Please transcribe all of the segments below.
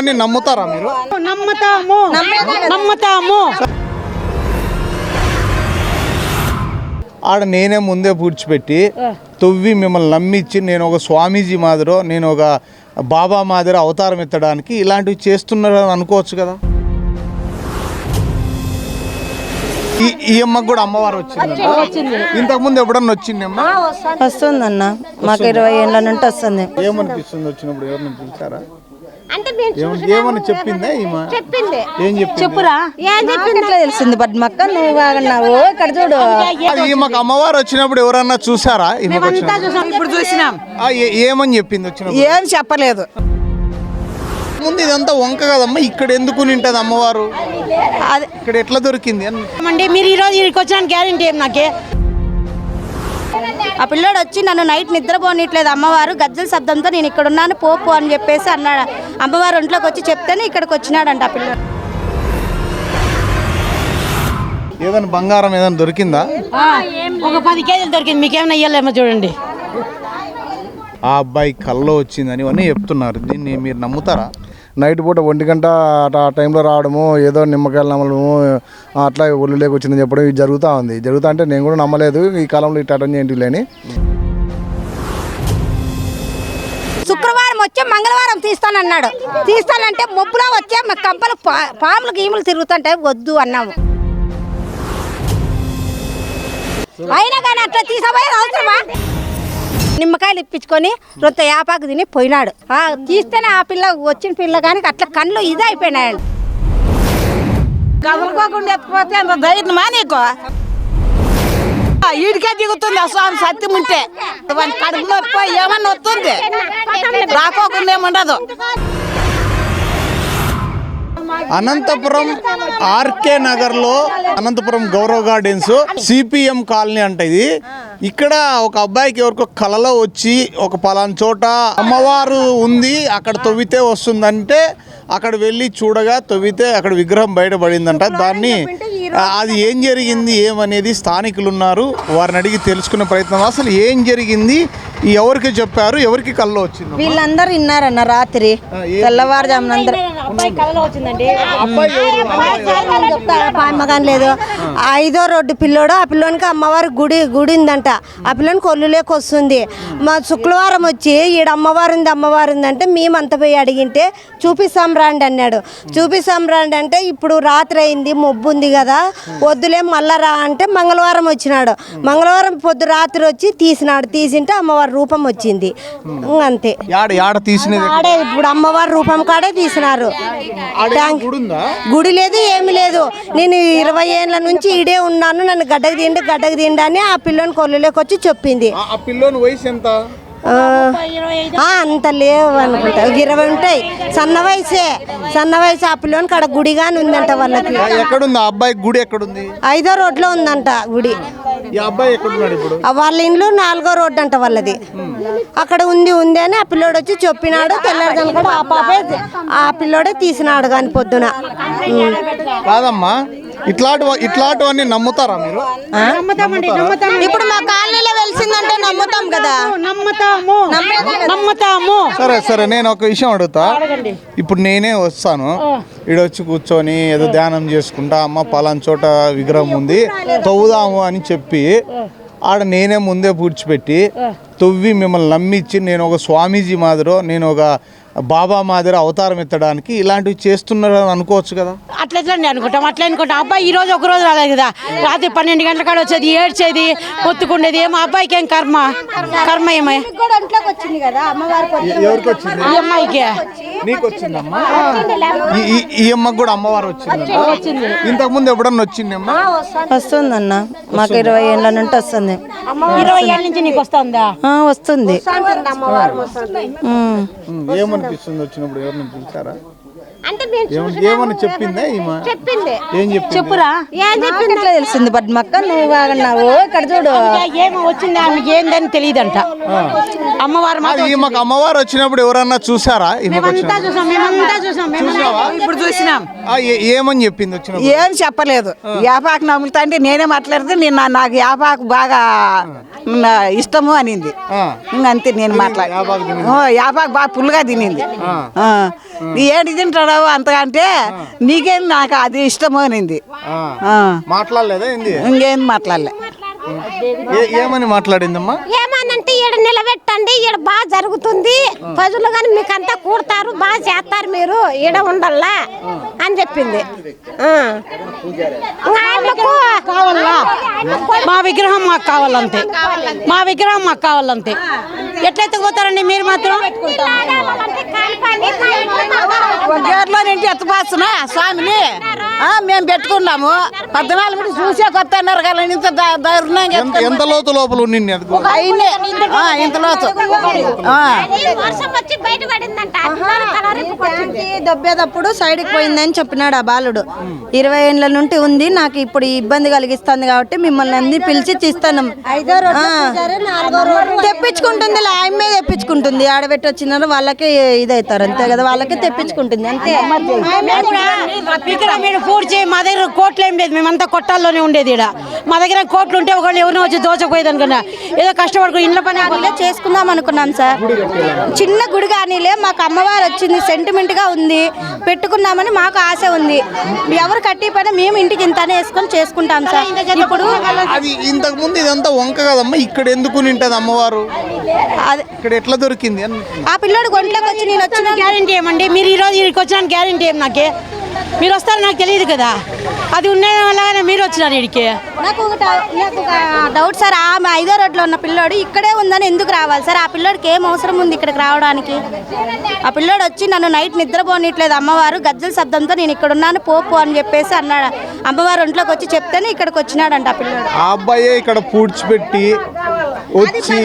ఇట్లాంటివన్నీ నమ్ముతారా మీరు? నమ్ముతాము. నమ్ముతాము. ఆడ నేనే ముందే పూడ్చిపెట్టి తొవ్వి మిమ్మల్ని నమ్మించి నేను ఒక స్వామీజీ మాదిరో నేను ఒక బాబా మాదిరి అవతారం ఎత్తడానికి ఇలాంటివి చేస్తున్నారని అనుకోవచ్చు కదా? ఈ అమ్మకు కూడా అమ్మవారు వచ్చింది. ఇంతకు ముందు ఎప్పుడన్నా వచ్చింది అమ్మ? వస్తుందన్న. మాకు ఇరవై ఏళ్ళ నుండి వస్తుంది. ఏమనిపిస్తుంది వచ్చినప్పుడు? ఎవరిని పిలిచారా? అంటే ఏమని చెప్పిందే చెప్పింది. ఏం చెప్పింది? చెప్పురా. ఎట్లా తెలిసింది? బడ్మక్క నువ్వు బాగున్నావు ఇక్కడ చూడు. ఈమెకు అమ్మవారు వచ్చినప్పుడు ఎవరన్నా చూసారా? ఇప్పుడు చూసినాం. ఏ- ఏమని చెప్పింది వచ్చినప్పుడు? ఏం చెప్పలేదు. ముందు ఇదంతా వంక కదమ్మా ఇక్కడ ఎందుకు నింటది అమ్మవారు? అది. ఇక్కడ ఎట్లా దొరికింది అంటే మీరు ఈ రోజు ఇక్కడికి వచ్చిన గ్యారంటీ ఏం నాకే? ఆ పిల్లోడు వచ్చి నన్ను నైట్ నిద్రపోనిట్లేదు అమ్మవారు గజ్జల శబ్దంతో నేను ఇక్కడ ఉన్నాను పోపు అని చెప్పేసి అన్నాడు. అమ్మవారు ఒంట్లోకి వచ్చి చెప్తేనే ఇక్కడికి వచ్చినాడంట ఆ పిల్లోడు. ఏదైనా బంగారం ఏదైనా దొరికిందా? ఒక పది కేజీలు దొరికింది మీకేమైనా ఇయ్యలేమో చూడండి. ఆ అబ్బాయి కల్లో వచ్చిందని ఇవన్నీ చెప్తున్నారు దీన్ని మీరు నమ్ముతారా? నైట్ పూట ఒంటి గంట అట్లా ఆ టైంలో రావడము ఏదో నిమ్మకాయలు నమ్మడము అట్లా ఒళ్ళు లేకొచ్చిందని చెప్పడం ఇది జరుగుతూ ఉంది. జరుగుతా అంటే నేను కూడా నమ్మలేదు. ఈ కాలంలో ఇట్లా అటెండ్ చేయండి లేని. శుక్రవారం వచ్చి మంగళవారం తీస్తానన్నాడు. తీస్తానంటే మొబ్బులో వచ్చే మా కంపలు పా- పాములు గీములు తిరుగుతుంటే వద్దు అన్నాము. అయినా కానీ అట్లా తీసపోయేది అవసరమా నిమ్మకాయలు ఇప్పించుకొని రొంత యాపాకు తిని పోయినాడు. ఆ, తీస్తేనే ఆ పిల్ల వచ్చిన పిల్ల కానీ అట్లా కళ్ళు ఇది అయిపోయినాయండి కదలుకోకుండా ఎత్తుకుపోతే అంత ధైర్యమా నీకు? ఈడికే దిగుతుంది ఆ స్వామి సత్యం ఉంటే. వాని కడుపు నొప్పి ఏమన్నా వస్తుంది? రాకోకుండా ఏముండదు. అనంతపురం ఆర్కే నగర్లో Anantapur Gaurav gardens CPM colony అంట ఇది. ఇక్కడ ఒక అబ్బాయికి ఎవరికో కలలో వచ్చి ఒక పలానా చోట అమ్మవారు ఉంది అక్కడ తవ్వితే వస్తుందంటే అక్కడ వెళ్ళి చూడగా తవ్వితే అక్కడ విగ్రహం బయటపడిందంట దాన్ని అది ఏం జరిగింది ఏమనేది స్థానికులు ఉన్నారు. వారిని అడిగి తెలుసుకునే ప్రయత్నం. అసలు ఏం జరిగింది? ఎవరికి చెప్పారు? ఎవరికి కల్లో వచ్చింది? వీళ్ళందరూ విన్నారన్న రాత్రి. తెల్లవారుజామున లేదు. ఐదో రోడ్డు పిల్లోడు ఆ పిల్లోనికి అమ్మవారి గుడి గుడి ఉందంట ఆ పిల్లోనికి కొల్లులోకి వస్తుంది. మా శుక్రవారం వచ్చి ఈడ అమ్మవారు ఉంది అమ్మవారు ఉంది అంటే మేమంతా పోయి అడిగింటే చూపిస్తాం రాండి అన్నాడు. చూపిస్తాం రాండి అంటే ఇప్పుడు రాత్రి అయింది మొబ్బు ఉంది కదా వద్దులే మళ్ళా రా అంటే మంగళవారం వచ్చినాడు. మంగళవారం పొద్దు రాత్రి వచ్చి తీసినాడు. తీసింటే అమ్మవారి రూపం వచ్చింది. ఇంక అంతే. ఆడే ఇప్పుడు అమ్మవారి రూపం కాడే తీసినారు. గుడి లేదు ఏమి లేదు. నేను ఇరవై ఏళ్ళ నుంచి ఇడే ఉన్నాను. నన్ను గడ్డకు తిండి గడ్డకు తిండి అని ఆ పిల్లని కొల్లులోకి వచ్చి చెప్పింది. ఆ- పిల్లోని వయసు ఎంత? అంత లేవు అనుకుంటా ఇరవై ఉంటాయి. సన్న వయసే. సన్న వయసు ఆ పిల్లోనికి అక్కడ గుడిగాని ఉందంట వాళ్ళకి. ఎక్కడుంది? అబ్బాయి గుడి ఎక్కడుంది? ఐదో రోడ్లో ఉందంట గుడి. వాళ్ళ ఇండ్లు నాలుగో రోడ్డు అంట వాళ్ళది. అక్కడ ఉంది ఉంది అని ఆ పిల్లోడు వచ్చి చెప్పినాడు. తెల్లారుదాని కూడా ఆ పాపే ఆ పిల్లోడే తీసినాడు కానీ పొద్దున. కాదమ్మా. ఇట్లాంటి ఇట్లాంటివన్నీ నమ్ముతారా మీరు? నమ్ముతామండి నమ్ముతాం ఇప్పుడు మా కాలనీలో వెలిసిందంటే నమ్ముతాం కదా. నమ్ముతాము నమ్ముతాము. సరే సరే నేను ఒక విషయం అడుగుతా. ఇప్పుడు నేనే వస్తాను. ఈడ వచ్చి కూర్చొని ఏదో ధ్యానం చేసుకుంటా అమ్మ పలానా చోట విగ్రహం ఉంది తవ్వుదాము అని చెప్పి ఆడ నేనే ముందే పూడ్చిపెట్టి తవ్వి మిమ్మల్ని నమ్మించి నేను ఒక స్వామీజీ మాదిరో నేను ఒక బాబా మాదిరి అవతారం ఎత్తడానికి ఇలాంటివి చేస్తున్నారని అనుకోవచ్చు కదా? అట్లా ఎట్లా అనుకుంటాం అట్లా అనుకుంటాం. అబ్బాయి ఈ రోజు ఒక రోజు రాలేదు కదా? రాత్రి పన్నెండు గంటల కాడ వచ్చేది ఏడ్చేది ఒత్తుకుండేది ఏమో అబ్బాయికి ఏం కర్మ? కర్మ ఏమో? వచ్చింది కదా ఎవరికి వచ్చింది ఈ అమ్మాయికి. నీకు వచ్చిందమ్మా ఈ- ఈ- ఈ అమ్మకు కూడా అమ్మవారు వచ్చింది. ఇంతకు ముందు ఎప్పుడన్నా వచ్చిందమ్మా? వస్తుందన్న. మాకు ఇరవై ఏళ్ళ నుండి వస్తుంది. ఇరవై ఏళ్ళ నుంచి నీకు వస్తుందా? ఆ, వస్తుంది. ఉమ్. ఉమ్, వచ్చినప్పుడు ఎవరిని పిలిచారా అంటే ఏమని చెప్పిందా ఈమె? చెప్పింది. ఏం చెప్పింది? చెప్పురా? ఏం చెప్పింది? ఎట్లా తెలిసింది పద్మక్క నువ్వు బాగున్నావు ఇక్కడ చూడు. ఏమో వచ్చింది ఆమెకి ఏందని తెలియదంట. అమ్మవారు ఈమెకు అమ్మవారు వచ్చినప్పుడు ఎవరన్నా చూసారా? ఈమెకు మేమంతా వచ్చిన చూసాం మేమంతా చూసాం చూసావా? ఇప్పుడు చూసినాం. ఏమని చెప్పింది వచ్చినప్పుడు? ఏం చెప్పలేదు. యాపాకు నములుతా అంటే నేనే మాట్లాడితే నేను నా- నాకు యాపాకు బాగా ఇష్టము అనింది. అంతే నేను మాట్లాడి యాపాకు బాగా పుల్లుగా తినింది. ఏంటి తింటాడు? అంతగా అంటే నీకేం నాకు అది ఇష్టము అనింది ఆ. ఆ. మాట్లాడలేదా ఇంకేం మాట్లాడలే ఏ- ఏమని మాట్లాడిందమ్మా? ఏమనంటే ఈడ నిలబెట్టండి ఈడ బాగా జరుగుతుంది. ప్రజలు కానీ మీకు అంతా కూడతారు బాగా చేస్తారు మీరు ఈడ ఉండల్లా అని చెప్పింది. ఆ. ఇంకా ఆయమ్మకు కావాలా? మా విగ్రహం మాకు కావాలంతే. మా విగ్రహం మాకు కావాలంతే. ఎట్లయితే పోతారండి మీరు మాత్రం? నుండి ఎత్తపాస్తున్న స్వామిని? ఆ, మేము పెట్టుకున్నాము. పద్నాలుగు మంది చూసే కొత్త అన్నారు కదా ఇంత దా- ఎంత ఎంత లోతు లోపల ఉండింది అది? అయింది ఆ, ఇంత లోతు. ఆ. వర్షం వచ్చి బయట పడిందంట. అందులో కలర్ ట్యాంకి దొబ్బేటప్పుడు సైడ్కి పోయిందని చెప్పినాడు ఆ బాలుడు. ఇరవై ఏళ్ళ నుండి ఉంది. నాకు ఇప్పుడు ఈ ఇబ్బంది కలిగిస్తుంది కాబట్టి మిమ్మల్ని అన్ని పిలిచి తీస్తాను. తెప్పించుకుంటుంది ఆయమ్మే తెప్పించుకుంటుంది. ఆడబెట్టి వచ్చినారు వాళ్ళకే ఇదవుతారు అంతే కదా. వాళ్ళకే తెప్పించుకుంటుంది. అంతే. మీరు పూడ్చి మా దగ్గర కోట్లు ఏం లేదు. మేమంతా కొట్టాల్లోనే ఉండేది ఇక్కడ మా దగ్గర కోట్లు ఉంటే ఒకళ్ళు ఎవరినో వచ్చి దోచకపోయేది అనుకున్నా. ఏదో కష్టపడుకుని ఇంట్లో పని ఇలా చేసుకుందాం అనుకున్నాం సార్. చిన్న గుడి కానీలే మాకు అమ్మవారు వచ్చింది సెంటిమెంట్గా ఉంది. పెట్టుకుందామని మాకు ఆశ ఉంది. ఎవరు కట్టి పని మేము ఇంటికి ఇంతనే వేసుకొని చేసుకుంటాం సార్. ఇప్పుడు అది ఇంతకు ముందు ఇదంతా వంక కదమ్మా. ఇక్కడ ఎందుకు నింటది అమ్మవారు? అది ఇక్కడ ఎట్లా దొరికింది? ఆ పిల్లోడు ఒంట్లోకి వచ్చి నేను వచ్చిన గ్యారంటీ ఏమండి? మీరు ఈరోజు ఇక్కడికి వచ్చిన గ్యారంటీ ఏం నాకే? మీరు వస్తారని నాకు తెలియదు కదా. అది ఉండే వల్లగానే మీరు వచ్చినారు ఇక్కడికి. నాకు ఒక నాకు ఒక డౌట్ సార్. ఆమె ఐదో రోడ్లో ఉన్న పిల్లోడు ఇక్కడే ఉందని ఎందుకు రావాలి సార్? ఆ పిల్లోడికి ఏం అవసరం ఉంది ఇక్కడికి రావడానికి? ఆ పిల్లోడు వచ్చి నన్ను నైట్ నిద్రపోనట్లేదు అమ్మవారు. గజ్జల శబ్దంతో నేను ఇక్కడ ఉన్నాను పోపు అని చెప్పేసి అన్నాడు. అమ్మవారు ఒంట్లోకి వచ్చి చెప్తేనే ఇక్కడికి వచ్చినాడంట ఆ పిల్లోడు. ఆ అబ్బాయే ఇక్కడ పూడ్చిపెట్టి వచ్చి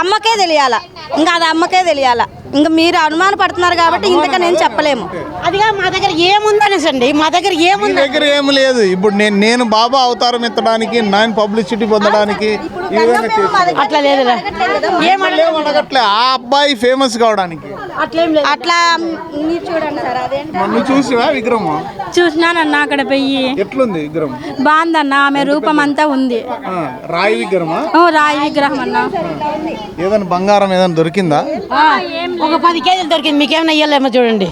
అమ్మకే తెలియాల. ఇంకా అది అమ్మకే తెలియాల. ఇంకా మీరు అనుమాన పడుతున్నారు కాబట్టి ఇంతగా నేను చెప్పలేము. అదిగా మా దగ్గర ఏముందనేసండి మా దగ్గర ఏముంది? దగ్గర ఏమి లేదు. ఇప్పుడు నేను నేను బాబా అవతారం ఎత్తడానికి నేను పబ్లిసిటీ పొందడానికి అట్లా లేదురా. ఏమన్నా అడగట్లే. ఆ అబ్బాయి ఫేమస్ కావడానికి. అట్లేం లేదు. అట్లా మీరు చూడండి సార్ అదేంటి? నువ్వు చూసివా విగ్రహం చూసినానన్న అక్కడ పోయి. ఎట్లుంది విగ్రహం? బాగుందన్న ఆమె రూపం అంతా ఉంది. ఆ, రాయి విగ్రహమా? ఓ రాయి విగ్రహం అన్న. ఏదైనా బంగారం ఏదైనా దొరికిందా? ఒక పది కేజీలు దొరికింది. మీకేమైనా ఇయ్యలేమో చూడండి.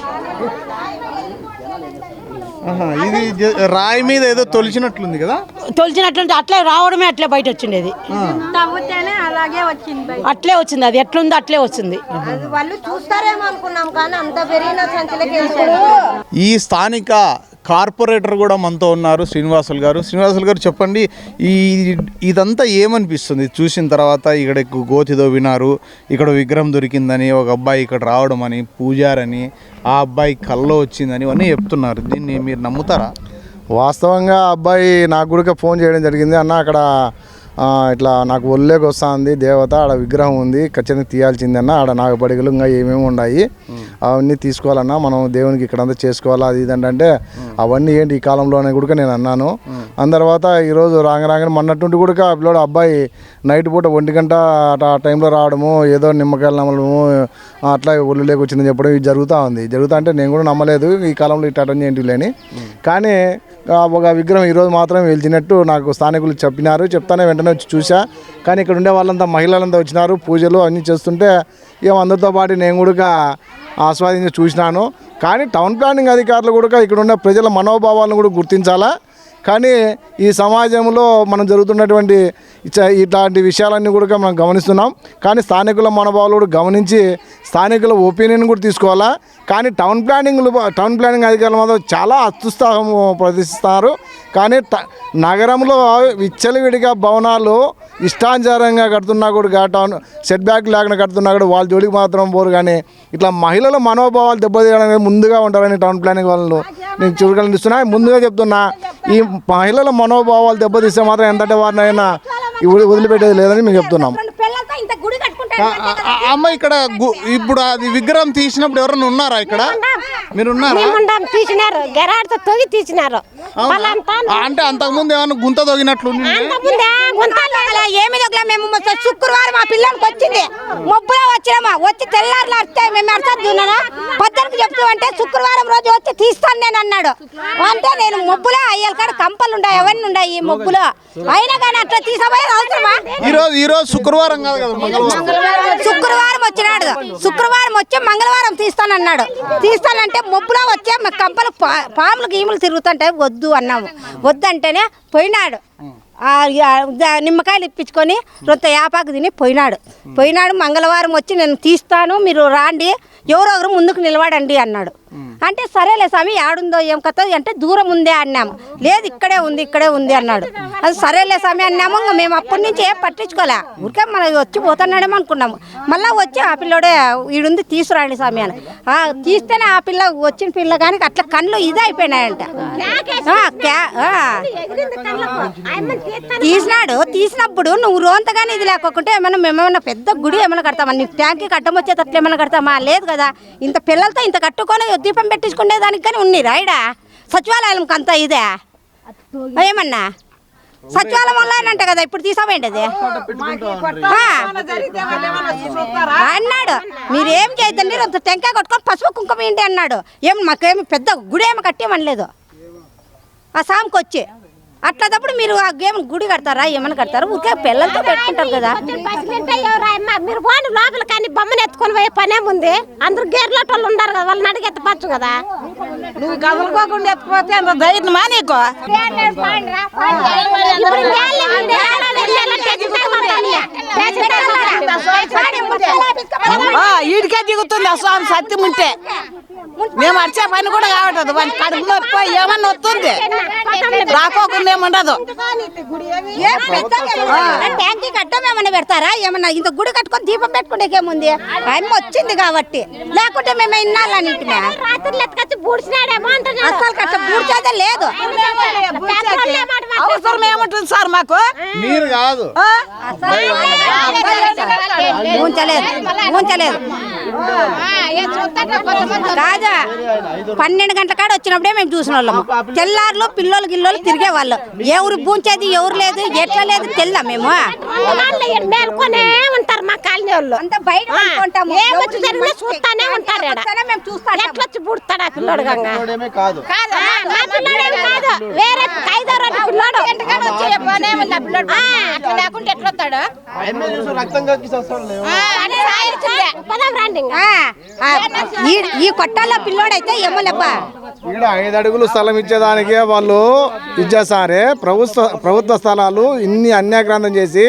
ఇది రాయి మీద ఏదో తొలిచినట్లుంది కదా? తొలిచినట్లుంటే అట్లే రావడమే అట్లే బయట వచ్చిండేది తవ్వుతేనే అలాగే వచ్చింది అట్లే వచ్చింది. అది ఎట్లుందో అట్లే వచ్చింది. అది వాళ్ళు చూస్తారేమో అనుకున్నాం కానీ అంత పెరిగిన సంచులకి ఈ స్థానిక కార్పొరేటర్ కూడా మనతో ఉన్నారు శ్రీనివాసులు గారు. శ్రీనివాసులు గారు చెప్పండి ఈ ఇదంతా ఏమనిపిస్తుంది? చూసిన తర్వాత ఇక్కడ గోతిదో వినారు ఇక్కడ విగ్రహం దొరికిందని ఒక అబ్బాయి ఇక్కడ రావడం అని పూజారని ఆ అబ్బాయి కల్లో వచ్చిందని ఇవన్నీ చెప్తున్నారు. దీన్ని మీరు నమ్ముతారా? వాస్తవంగా అబ్బాయి నాకు కూడా ఫోన్ చేయడం జరిగింది. అన్న అక్కడ ఇట్లా నాకు ఒళ్ళేకి వస్తుంది దేవత ఆడ విగ్రహం ఉంది ఖచ్చితంగా తీయాల్సిందన్న ఆడ నాకు ఇంకా ఏమేమి ఉన్నాయి అవన్నీ తీసుకోవాలన్నా మనం దేవునికి ఇక్కడంతా చేసుకోవాలా అది ఇది అవన్నీ ఏంటి ఈ కాలంలోనే కూడా నేను అన్నాను. అన్న తర్వాత ఈరోజు రాంగ రాగానే మొన్నట్టుండి కూడా ఆ పిల్లోడు అబ్బాయి నైట్ పూట ఒంటి గంట అట్లా ఆ టైంలో రావడము ఏదో నిమ్మకాయలు నమ్మడము అట్లా ఒళ్ళు లేకొచ్చిందని చెప్పడం ఇది జరుగుతూ ఉంది. జరుగుతా అంటే నేను కూడా నమ్మలేదు ఈ కాలంలో ఇట్లా అటెండ్ చేయండి లేని. కానీ ఒక విగ్రహం ఈరోజు మాత్రం వెళ్చినట్టు నాకు స్థానికులు చెప్పినారు చెప్తానే వెంటనే వచ్చి చూసా. కానీ ఇక్కడ ఉండే వాళ్ళంతా మహిళలంతా వచ్చినారు పూజలు అన్నీ చేస్తుంటే ఏం అందరితో పాటు నేను కూడా ఆస్వాదించి చూసినాను. కానీ టౌన్ ప్లానింగ్ అధికారులు కూడా ఇక్కడ ఉన్న ప్రజల మనోభావాలను కూడా గుర్తించాలా? కానీ ఈ సమాజంలో మనం జరుగుతున్నటువంటి ఇట్లాంటి విషయాలన్నీ కూడా మనం గమనిస్తున్నాం. కానీ స్థానికుల మనోభావాలు కూడా గమనించి స్థానికుల ఒపీనియన్ కూడా తీసుకోవాలా? కానీ టౌన్ ప్లానింగ్ టౌన్ ప్లానింగ్ అధికారులు మాత్రం చాలా అత్యుత్సాహం ప్రదర్శిస్తారు కానీ ట- నగరంలో విచ్చలవిడిగా భవనాలు ఇష్టానుసారంగా కడుతున్నా కూడా టౌన్ సెట్ బ్యాక్ లేకుండా కడుతున్నా కూడా వాళ్ళ జోలికి మాత్రం పోరు. కానీ ఇట్లా మహిళల మనోభావాలు దెబ్బతీయడానికి ముందుగా ఉంటారని టౌన్ ప్లానింగ్ వాళ్ళు నేను చూడగలిగిస్తున్నా ముందుగా చెప్తున్నా ఈ మహిళల మనోభావాలు దెబ్బతీస్తే మాత్రం ఎంతటి వారినైనా వదిలిపెట్టేది లేదని మేము చెప్తున్నాం. అమ్మ ఇక్కడ ఇప్పుడు అది విగ్రహం తీసినప్పుడు ఎవరైనా ఉన్నారా ఇక్కడ? మీరు తీసినారు. గెరాడితో తొగి తీసినారు. అంటే అంతకుముందు ఏమైనా గుంత తొగినట్లు ఏమి మేము శుక్రవారం మా పిల్లలకి వచ్చింది ముబ్బులో వచ్చినామా? వచ్చి తెల్లారులు అడితే మేము అర్థం చెప్తూ అంటే శుక్రవారం రోజు వచ్చి తీస్తాను నేను అన్నాడు. అంటే నేను ముబ్బులో అయ్యాల కాడ కంపలు ఉన్నాయి అవన్నీ ఉన్నాయి ఈ ముబ్బులో. అయినా కానీ అట్లా తీసపోయేది అవసరమా? ఈ రోజు ఈ రోజు శుక్రవారం కాదు కదా మంగళవారం. శుక్రవారం వచ్చినాడు. శుక్రవారం వచ్చి మంగళవారం తీస్తానన్నాడు తీస్తానంటే ముబ్బులో వచ్చే కంపలు పాములు గీములు తిరుగుతుంటాయి వద్దు అన్నాము. వద్దంటేనే పోయినాడు. నిమ్మకాయలు ఇప్పించుకొని రొంత యాపాకు తిని పోయినాడు. పోయినాడు మంగళవారం వచ్చి నేను తీస్తాను మీరు రాండి ఎవరో ఒకరు ముందుకు నిలబడండి అన్నాడు. అంటే సరేలే స్వామి ఆడుందో ఏం కథ? అంటే దూరం ఉందే అన్నాము. లేదు ఇక్కడే ఉంది ఇక్కడే ఉంది అన్నాడు. అది సరేలే స్వామి అన్నాము ఇంకా మేము అప్పటి నుంచి ఏం పట్టించుకోలే. ఊరికే మనం వచ్చి పోతున్నాడేమో అనుకున్నాము. మళ్ళీ వచ్చి ఆ పిల్లోడే ఈడుంది తీసుకురాండి స్వామి అని. తీస్తేనే ఆ పిల్ల వచ్చిన పిల్ల కానీ అట్లా కళ్ళు ఇది అయిపోయినాయంట. తీసినాడు. తీసినప్పుడు నువ్వు రోంతగానే ఇది లేకుంటే ఏమైనా మేమేమన్నా పెద్ద గుడి ఏమైనా కడతామా? నీకు ట్యాంక్కి కట్టమొచ్చేటట్లు ఏమైనా కడతామా? లేదు కదా. ఇంత పిల్లలతో ఇంత కట్టుకొని దీపం పెట్టించుకునే దానికి కానీ ఉంది రాయడా సచివాలయంకి అంతా ఇదే. ఏమన్నా? సచివాలయం వల్ల అంట కదా ఇప్పుడు తీసామేంటది అన్నాడు. మీరేం చేయదండి అంత టెంకాయ కొట్టుకొని పసుపు కుంకుమ ఏంటి అన్నాడు. ఏం మాకేమి పెద్ద గుడి ఏమి కట్టేమనలేదు. ఆ సాంకి వచ్చి అట్లా తప్పుడు మీరు ఆ గేమ్ గుడి కడతారా? ఏమైనా కడతారా? ఊరికే పిల్లలతో పెట్టుకుంటారు కదా. మీరు పోండి లోపల కానీ బొమ్మను ఎత్తుకొని పోయే పనేముంది అందరు గేర్లోటోళ్ళు ఉండరు కదా వాళ్ళని అడిగి ఎత్తపచ్చు కదా. నువ్వు కదలుకోకుండా ఎత్తుకుపోతే అంత ధైర్యమా నీకు? వేళ్ళ ఈడికే దిగుతుంది ఆ స్వామి సత్యం ఉంటే. మేము అడిచే పని కూడా కావట్లేదు. వాని కడుపు నొప్పి ఏమన్నా వస్తుంది? రాకోకుండా ఏముండదు ట్యాంకీ కట్టం ఏమైనా పెడతారా? ఏమన్నా ఇంత గుడి కట్టుకొని దీపం పెట్టుకునేకేముంది ఆయన వచ్చింది కాబట్టి. లేకుంటే మేము ఎత్తుకొచ్చి బూడ్చినాడేమో అంటున్నాడు. అసలు కట్ట పూడ్చేదే లేదు. అవసరం ఏముంటుంది సార్ మాకు? మీరు కాదు. ఆ? ఉంచలేదు ఉంచలేదు కాదా పన్నెండు గంటల కాడ వచ్చినప్పుడే మేము చూసిన వాళ్ళము తెల్లారులు పిల్లలు గిల్లోలు తిరిగే వాళ్ళు ఎవరు పూంచేది ఎవరు లేదు ఎట్లా లేదు తెల్లా మేము. మేల్కొనే ఉంటారు మా కాలనీ వాళ్ళు అంతా బయట చూస్తానే ఉంటారు మేము చూస్తాం ఎట్లా వచ్చి పుడతాడు ఆ పిల్లోడు గంగ? కాదు. వేరే ఐదో రెండు పిల్లోడు. ఆ, అట్లా లేకుంటే ఎట్లా ఈ- కొట్టాల పిల్లోడైతే ఏమో లేబ్బా ఇక్కడ ఐదు అడుగులు స్థలం ఇచ్చేదానికే వాళ్ళు ఇచ్చేసారే. ప్రభుత్వ ప్రభుత్వ స్థలాలు ఇన్ని అన్యాక్రాంతం చేసి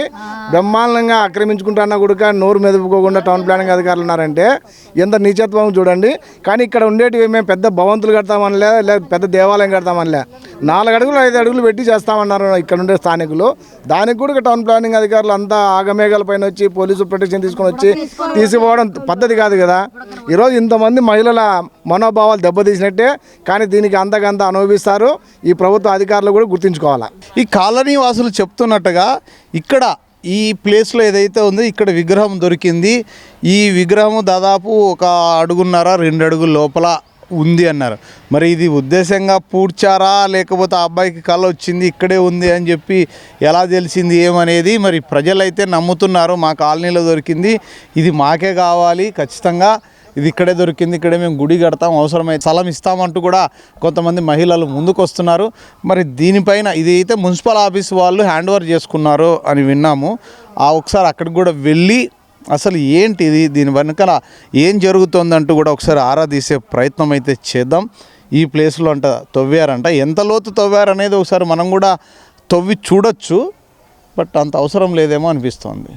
బ్రహ్మాండంగా ఆక్రమించుకుంటున్న గుడిక నోరు మెదుపుకోకుండా టౌన్ ప్లానింగ్ అధికారులు ఉన్నారంటే ఎంత నీచత్వం చూడండి. కానీ ఇక్కడ ఉండేటివి మేము పెద్ద భవంతులు కడతామనిలే లేదా పెద్ద దేవాలయం కడతామనిలే. నాలుగు అడుగులు ఐదు అడుగులు పెట్టి చేస్తామన్నారు ఇక్కడ ఉండే స్థానికులు. దానికి కూడా టౌన్ ప్లానింగ్ అధికారులు అంతా ఆగమేఘాల పైన వచ్చి పోలీసు ప్రొటెక్షన్ తీసుకొని వచ్చి తీసుకుపోవడం పద్ధతి కాదు కదా. ఈరోజు ఇంతమంది మహిళల మనోభావాలు దెబ్బతీసినట్టే కానీ దీనికి అంతకంత అనుభవిస్తారు. ఈ ప్రభుత్వ అధికారులు కూడా గుర్తుంచుకోవాలి? ఈ కాలనీ వాసులు చెప్తున్నట్టుగా ఇక్కడ ఈ ప్లేస్లో ఏదైతే ఉందో ఇక్కడ విగ్రహం దొరికింది. ఈ విగ్రహం దాదాపు ఒక అడుగున్నర రెండు అడుగుల లోపల ఉంది అన్నారు. మరి ఇది ఉద్దేశంగా పూడ్చారా? లేకపోతే ఆ అబ్బాయికి కళ వచ్చింది ఇక్కడే ఉంది అని చెప్పి ఎలా తెలిసింది ఏమనేది మరి ప్రజలైతే నమ్ముతున్నారు. మా కాలనీలో దొరికింది. ఇది మాకే కావాలి ఖచ్చితంగా. ఇది ఇక్కడే దొరికింది ఇక్కడే మేము గుడి కడతాం అవసరమైతే స్థలం ఇస్తామంటూ కూడా కొంతమంది మహిళలు ముందుకు వస్తున్నారు మరి దీనిపైన ఇది అయితే మున్సిపల్ ఆఫీస్ వాళ్ళు హ్యాండ్ ఓవర్ చేసుకున్నారు అని విన్నాము. ఆ ఒకసారి అక్కడికి కూడా వెళ్ళి అసలు ఏంటి ఇది? దీని వెనకాల ఏం జరుగుతుందంటూ కూడా ఒకసారి ఆరా తీసే ప్రయత్నం అయితే చేద్దాం. ఈ ప్లేస్లో అంట తవ్వారంట. ఎంత లోతు తవ్వారనేది ఒకసారి మనం కూడా తవ్వి చూడొచ్చు. బట్ అంత అవసరం లేదేమో అనిపిస్తోంది.